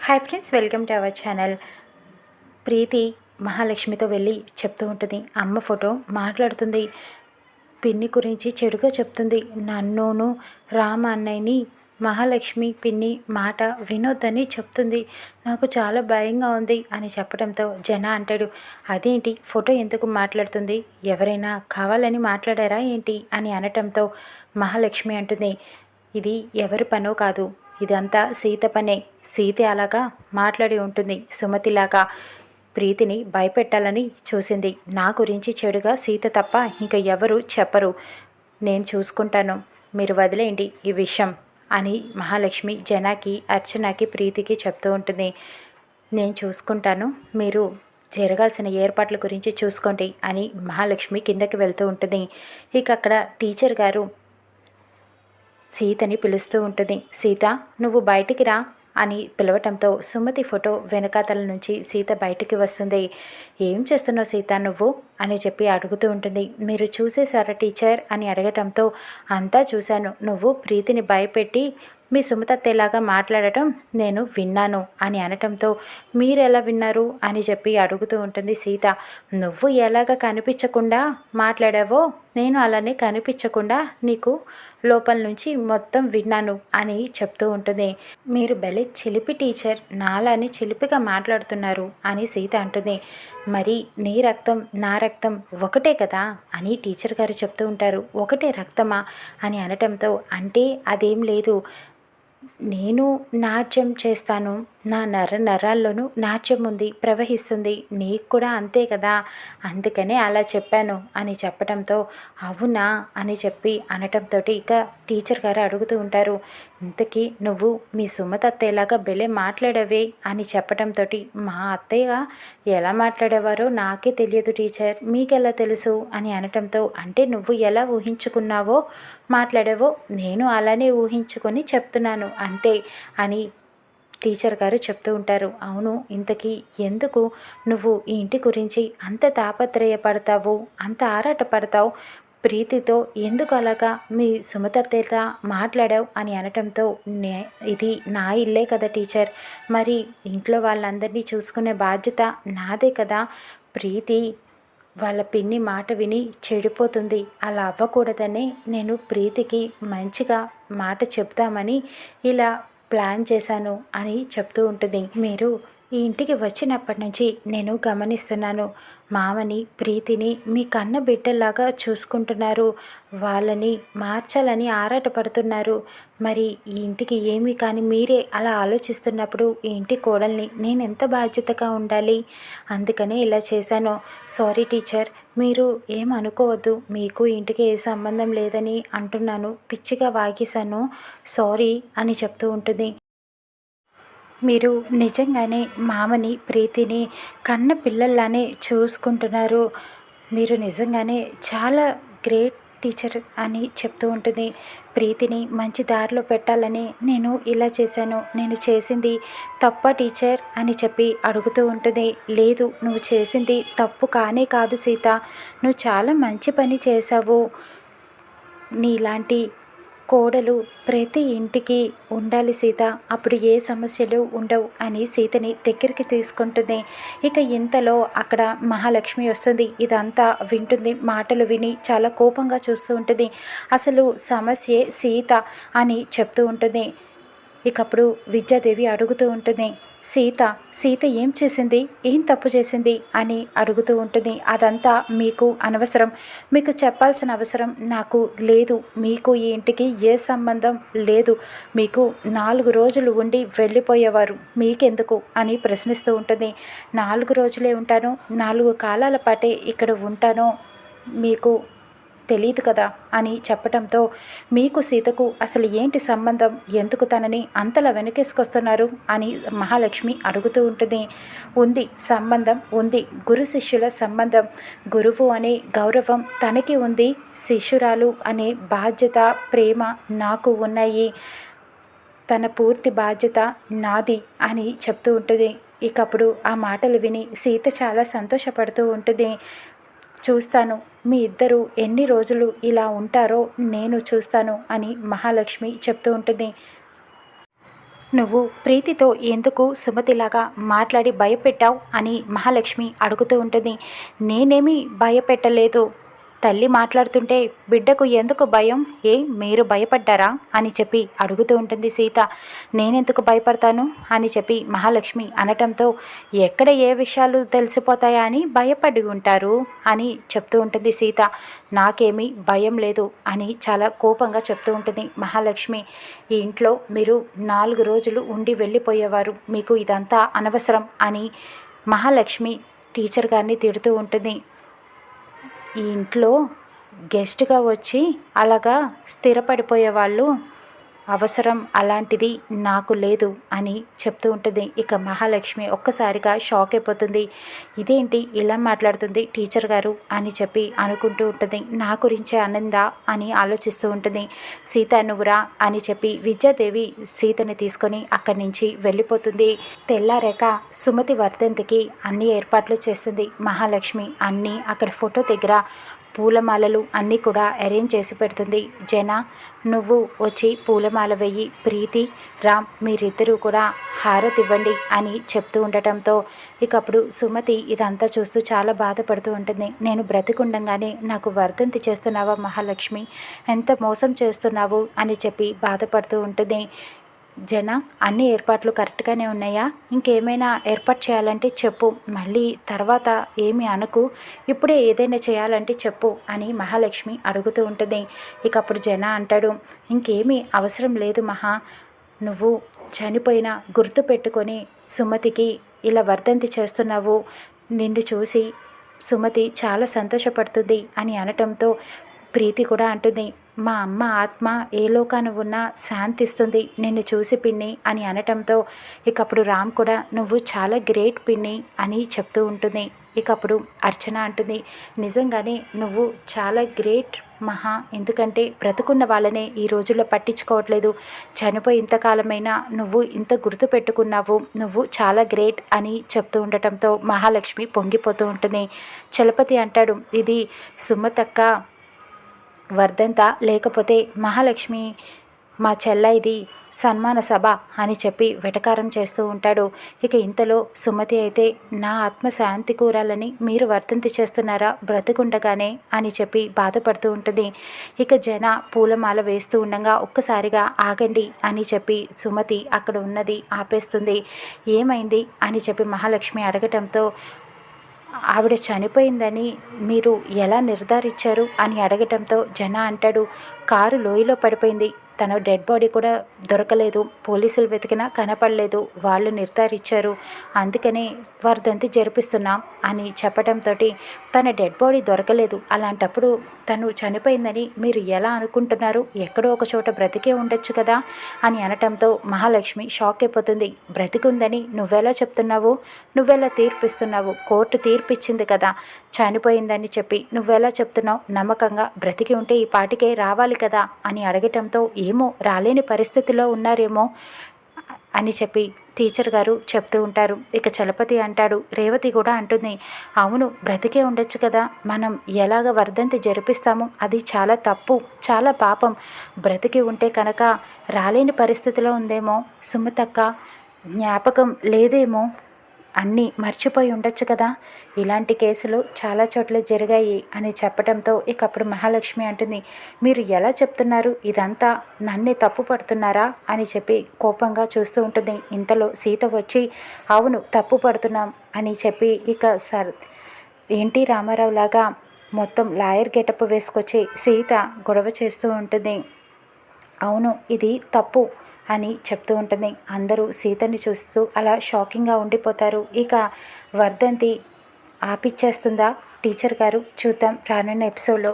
Hi friends welcome to our channel Preethi మహాలక్ష్మితో వెళ్ళి చెప్తూ ఉంటుంది. అమ్మ ఫోటో మాట్లాడుతుంది. పిన్ని గురించి చెడుగా చెప్తుంది. నన్నును రామ అన్నయ్యని మహాలక్ష్మి పిన్ని మాట వినొద్దని చెప్తుంది. నాకు చాలా భయంగా ఉంది అని చెప్పడంతో జన అంటాడు. అదేంటి? ఫోటో ఎందుకు మాట్లాడుతుంది? ఎవరైనా కావాలని మాట్లాడారా ఏంటి? అని అనటంతో మహాలక్ష్మి అంటుంది. ఇది ఎవరి పనో కాదు. ఇదంతా సీత పనే. సీత అలాగా మాట్లాడి ఉంటుంది సుమతిలాగా. ప్రీతిని భయపెట్టాలని చూసింది. నా గురించి చెడుగా సీత తప్ప ఇంకా ఎవరు చెప్పరు. నేను చూసుకుంటాను. మీరు వదిలేయండి ఈ విషయం అని మహాలక్ష్మి జనాకి అర్చనకి ప్రీతికి చెప్తూ ఉంటుంది. నేను చూసుకుంటాను. మీరు జరగాల్సిన ఏర్పాట్ల గురించి చూసుకోండి అని మహాలక్ష్మి కిందకి వెళ్తూ ఉంటుంది. ఇక అక్కడ టీచర్ గారు సీతని పిలుస్తూ ఉంటుంది. సీత నువ్వు బయటికి రా అని పిలవటంతో సుమతి ఫోటో వెనకాతల నుంచి సీత బయటికి వస్తుంది. ఏం చేస్తున్నావు సీత నువ్వు? అని చెప్పి అడుగుతూ ఉంటుంది. మీరు చూసేశారా టీచర్? అని అడగటంతో అంతా చూశాను. నువ్వు ప్రీతిని భయపెట్టి మీ సుమతత్తేలాగా మాట్లాడటం నేను విన్నాను అని అనటంతో మీరు ఎలా విన్నారు? అని చెప్పి అడుగుతూ ఉంటుంది సీత. నువ్వు ఎలాగ కనిపించకుండా మాట్లాడావో నేను అలానే కనిపించకుండా నీకు లోపల నుంచి మొత్తం విన్నాను అని చెప్తూ ఉంటుంది. మీరు భలే చిలిపి టీచర్ నాలాని చిలిపిగా మాట్లాడుతున్నారు అని సీత అంటుంది. మరి నీ రక్తం నా రక్తం ఒకటే కదా అని టీచర్ గారు చెప్తూ ఉంటారు. ఒకటే రక్తమా అని అనటంతో అంటే అదేం లేదు. నేను నాట్యం చేస్తాను. నా నర నరాల్లోనూ నాట్యం ఉంది ప్రవహిస్తుంది. నీకు కూడా అంతే కదా? అందుకనే అలా చెప్పాను అని చెప్పడంతో అవునా అని చెప్పి అనటంతో ఇక టీచర్ గారు అడుగుతూ ఉంటారు ఇంతకీ నువ్వు మీ సుమత అత్తయ్యలాగా బెలే మాట్లాడవే అని చెప్పడంతో మా అత్తయ్య ఎలా మాట్లాడేవారో నాకే తెలియదు టీచర్ మీకెలా తెలుసు? అని అనటంతో అంటే నువ్వు ఎలా ఊహించుకున్నావో మాట్లాడావో నేను అలానే ఊహించుకొని చెప్తున్నాను అంతే అని టీచర్ గారు చెప్తూ ఉంటారు అవును ఇంతకీ ఎందుకు నువ్వు ఈ ఇంటి గురించి అంత తాపత్రయపడతావు అంత ఆరాటపడతావు? ప్రీతితో ఎందుకు అలాగా మీ సుమతత్తేత మాట్లాడావు? అని అనటంతో నే ఇది నా ఇల్లే కదా టీచర్. మరి ఇంట్లో వాళ్ళందరినీ చూసుకునే బాధ్యత నాదే కదా. ప్రీతి వాళ్ళ పిన్ని మాట విని చెడిపోతుంది. అలా అవ్వకూడదని నేను ప్రీతికి మంచిగా మాట చెప్తామని ఇలా ప్లాన్ చేశాను అని చెప్తూ ఉంటుంది. మీరు ఈ ఇంటికి వచ్చినప్పటి నుంచి నేను గమనిస్తున్నాను. మామని ప్రీతిని మీ కన్న బిడ్డల్లాగా చూసుకుంటున్నారు. వాళ్ళని మార్చాలని ఆరాటపడుతున్నారు. మరి ఈ ఇంటికి ఏమి కానీ మీరే అలా ఆలోచిస్తున్నప్పుడు ఈ ఇంటి కోడల్ని నేను ఎంత బాధ్యతగా ఉండాలి? అందుకనే ఇలా చేశాను. సారీ టీచర్ మీరు ఏమనుకోవద్దు మీకు ఇంటికి ఏ సంబంధం లేదని అంటున్నాను. పిచ్చిగా వాగేశాను. సారీ అని చెప్తూ ఉంటుంది. మీరు నిజంగానే మామని ప్రీతిని కన్న పిల్లల్లానే చూసుకుంటున్నారు. మీరు నిజంగానే చాలా గ్రేట్ టీచర్ అని చెప్తూ ఉంటుంది. ప్రీతిని మంచి దారిలో పెట్టాలని నేను ఇలా చేశాను. నేను చేసింది తప్ప టీచర్ అని చెప్పి అడుగుతూ ఉంటుంది. లేదు నువ్వు చేసింది తప్పు కానే కాదు సీత. నువ్వు చాలా మంచి పని చేశావు. నీలాంటి కోడలు ప్రతి ఇంటికి ఉండాలి సీత అప్పుడు ఏ సమస్యలు ఉండవు అని సీతని దగ్గరికి తీసుకుంటుంది. ఇక ఇంతలో అక్కడ మహాలక్ష్మి వస్తుంది. ఇదంతా వింటుంది మాటలు విని చాలా కోపంగా చూస్తూ ఉంటుంది. అసలు సమస్యే సీత అని చెప్తూ ఉంటుంది. ఇకప్పుడు విద్యాదేవి అడుగుతూ ఉంటుంది సీత సీత ఏం చేసింది? ఏం తప్పు చేసింది? అని అడుగుతూ ఉంటుంది అదంతా మీకు అనవసరం. మీకు చెప్పాల్సిన అవసరం నాకు లేదు. మీకు ఈ ఇంటికి ఏ సంబంధం లేదు. మీకు నాలుగు రోజులు ఉండి వెళ్ళిపోయేవారు. మీకెందుకు? అని ప్రశ్నిస్తూ ఉంటుంది నాలుగు రోజులే ఉంటాను. నాలుగు కాలాల పాటే ఇక్కడ ఉంటానో. మీకు తెలియదు కదా అని చెప్పటంతో మీకు సీతకు అసలు ఏంటి సంబంధం? ఎందుకు తనని అంతలా వెనుకేసుకొస్తున్నారు? అని మహాలక్ష్మి అడుగుతూ ఉంటుంది. ఉంది సంబంధం ఉంది. గురు శిష్యుల సంబంధం. గురువు అనే గౌరవం తనకి ఉంది. శిష్యురాలు అనే బాధ్యత ప్రేమ నాకు ఉన్నాయి. తన పూర్తి బాధ్యత నాది అని చెప్తూ ఉంటుంది. ఇకప్పుడు ఆ మాటలు విని సీత చాలా సంతోషపడుతూ ఉంటుంది. చూస్తాను. మీ ఇద్దరు ఎన్ని రోజులు ఇలా ఉంటారో నేను చూస్తాను అని మహాలక్ష్మి చెప్తూ ఉంటుంది. నువ్వు ప్రీతితో ఎందుకు సుమతిలాగా మాట్లాడి భయపెట్టావు అని మహాలక్ష్మి అడుగుతూ ఉంటుంది. నేనేమీ భయపెట్టలేదు. తల్లి మాట్లాడుతుంటే బిడ్డకు ఎందుకు భయం? ఏ మీరు భయపడ్డారా? అని చెప్పి అడుగుతూ ఉంటుంది సీత. నేనెందుకు భయపడతాను? అని చెప్పి మహాలక్ష్మి అనటంతో ఎక్కడ ఏ విషయాలు తెలిసిపోతాయా అని భయపడి ఉంటారు? అని చెప్తూ ఉంటుంది సీత. నాకేమీ భయం లేదు అని చాలా కోపంగా చెప్తూ ఉంటుంది మహాలక్ష్మి. ఈ ఇంట్లో మీరు నాలుగు రోజులు ఉండి వెళ్ళిపోయేవారు. మీకు ఇదంతా అనవసరం అని మహాలక్ష్మి టీచర్ గారిని తిడుతూ ఉంటుంది. ఈ ఇంట్లో గెస్ట్గా వచ్చి అలాగా స్థిరపడిపోయే వాళ్ళు అవసరం అలాంటిది నాకు లేదు అని చెప్తూ ఉంటుంది. ఇక మహాలక్ష్మి ఒక్కసారిగా షాక్ అయిపోతుంది. ఇదేంటి ఇలా మాట్లాడుతుంది టీచర్ గారు అని చెప్పి అనుకుంటూ ఉంటుంది. నా గురించే ఆనందా అని ఆలోచిస్తూ ఉంటుంది. సీత నువ్వురా అని చెప్పి విద్యాదేవి సీతని తీసుకొని అక్కడి నుంచి వెళ్ళిపోతుంది. తెల్లారేక సుమతి వర్ధంతికి అన్ని ఏర్పాట్లు చేస్తుంది మహాలక్ష్మి. అన్నీ అక్కడ ఫోటో దగ్గర పూలమాలలు అన్నీ కూడా అరేంజ్ చేసి పెడుతుంది. జన నువ్వు వచ్చి పూలమాల వెయ్యి ప్రీతి రామ్ మీరిద్దరూ కూడా హారతి ఇవ్వండి అని చెప్తూ ఉండటంతో ఇక అప్పుడు సుమతి ఇదంతా చూస్తూ చాలా బాధపడుతూ ఉంటుంది. నేను బ్రతికుండగానే నాకు వర్ధంతి చేస్తున్నావా మహాలక్ష్మి? ఎంత మోసం చేస్తున్నావు? అని చెప్పి బాధపడుతూ ఉంటుంది. జన అన్ని ఏర్పాట్లు కరెక్ట్గానే ఉన్నాయా? ఇంకేమైనా ఏర్పాటు చేయాలంటే చెప్పు. మళ్ళీ తర్వాత ఏమి అనుకు. ఇప్పుడే ఏదైనా చేయాలంటే చెప్పు అని మహాలక్ష్మి అడుగుతూ ఉంటుంది. ఇక అప్పుడు జన అంటాడు ఇంకేమీ అవసరం లేదు మహా. నువ్వు చనిపోయిన గుర్తు పెట్టుకొని సుమతికి ఇలా వర్ధంతి చేస్తున్నావు. నిన్ను చూసి సుమతి చాలా సంతోషపడుతుంది అని అనటంతో ప్రీతి కూడా అంటుంది మా అమ్మ ఆత్మ ఏ లోకాన ఉన్నా శాంతిస్తుంది నిన్ను చూసి పిన్ని అని అనటంతో ఇకప్పుడు రామ్ కూడా నువ్వు చాలా గ్రేట్ పిన్ని అని చెప్తూ ఉంటుంది. ఇకప్పుడు అర్చన అంటుంది నిజంగానే నువ్వు చాలా గ్రేట్ మహా ఎందుకంటే బ్రతుకున్న వాళ్ళనే ఈ రోజుల్లో పట్టించుకోవట్లేదు. చనిపోయి ఇంతకాలమైనా నువ్వు ఇంత గుర్తు పెట్టుకున్నావు నువ్వు చాలా గ్రేట్ అని చెప్తూ ఉండటంతో మహాలక్ష్మి పొంగిపోతూ ఉంటుంది. చలపతి అంటాడు ఇది సుమతక్క వర్ధంత లేకపోతే మహాలక్ష్మి మా చెల్లైది సన్మాన సభ అని చెప్పి వెటకారం చేస్తూ ఉంటాడు. ఇక ఇంతలో సుమతి అయితే నా ఆత్మ శాంతి కూరాలని మీరు వర్తంతి చేస్తున్నారా? బ్రతుకుండగానే అని చెప్పి బాధపడుతూ ఉంటుంది. ఇక జన పూలమాల వేస్తూ ఉండగా ఒక్కసారిగా ఆగండి అని చెప్పి సుమతి అక్కడ ఉన్నది ఆపేస్తుంది. ఏమైంది? అని చెప్పి మహాలక్ష్మి అడగటంతో ఆవిడ చనిపోయిందని మీరు ఎలా నిర్ధారించారు? అని అడగటంతో జన అంటాడు కారు లోయలో పడిపోయింది. తన డెడ్ బాడీ కూడా దొరకలేదు. పోలీసులు వెతికినా కనపడలేదు. వాళ్ళు నిర్ధారించారు. అందుకని వర్ధంతి జరిపిస్తున్నాం అని చెప్పడంతో తన డెడ్ బాడీ దొరకలేదు. అలాంటప్పుడు తను చనిపోయిందని మీరు ఎలా అనుకుంటున్నారు? ఎక్కడో ఒక చోట బ్రతికే ఉండొచ్చు కదా? అని అనటంతో మహాలక్ష్మి షాక్ అయిపోతుంది. బ్రతికుందని నువ్వెలా చెప్తున్నావు? నువ్వెలా తీర్పిస్తున్నావు? కోర్టు తీర్పిచ్చింది కదా. చనిపోయిందని చెప్పి నువ్వెలా చెప్తున్నావు? నమ్మకంగా బ్రతికి ఉంటే ఈ పాటికే రావాలి కదా? అని అడగటంతో ఏమో రాలేని పరిస్థితిలో ఉన్నారేమో అని చెప్పి టీచర్ గారు చెప్తూ ఉంటారు. ఇక చలపతి అంటాడు రేవతి కూడా అంటుంది అవును బ్రతికే ఉండొచ్చు కదా. మనం ఎలాగ వర్ధంతి జరిపిస్తాము? అది చాలా తప్పు చాలా పాపం. బ్రతికి ఉంటే కనుక రాలేని పరిస్థితిలో ఉందేమో? సుమతక్క జ్ఞాపకం లేదేమో? అన్నీ మర్చిపోయి ఉండొచ్చు కదా? ఇలాంటి కేసులు చాలా చోట్ల జరిగాయి అని చెప్పడంతో ఇక అప్పుడు మహాలక్ష్మి అంటుంది మీరు ఎలా చెప్తున్నారు? ఇదంతా నన్నే తప్పు పడుతున్నారా? అని చెప్పి కోపంగా చూస్తూ ఉంటుంది. ఇంతలో సీత వచ్చి అవును తప్పు పడుతున్నాం అని చెప్పి ఇక సర్ ఏంటి రామారావు లాగా మొత్తం లాయర్ గెటప్ వేసుకొచ్చి సీత గొడవ చేస్తూ ఉంటుంది. అవును ఇది తప్పు అని చెప్తూ ఉంటుంది. అందరూ సీతని చూస్తూ అలా షాకింగ్గా ఉండిపోతారు. ఇక వర్ధంతి ఆపిచ్చేస్తుందా? టీచర్ గారు చూద్దాం రానున్న ఎపిసోడ్లో.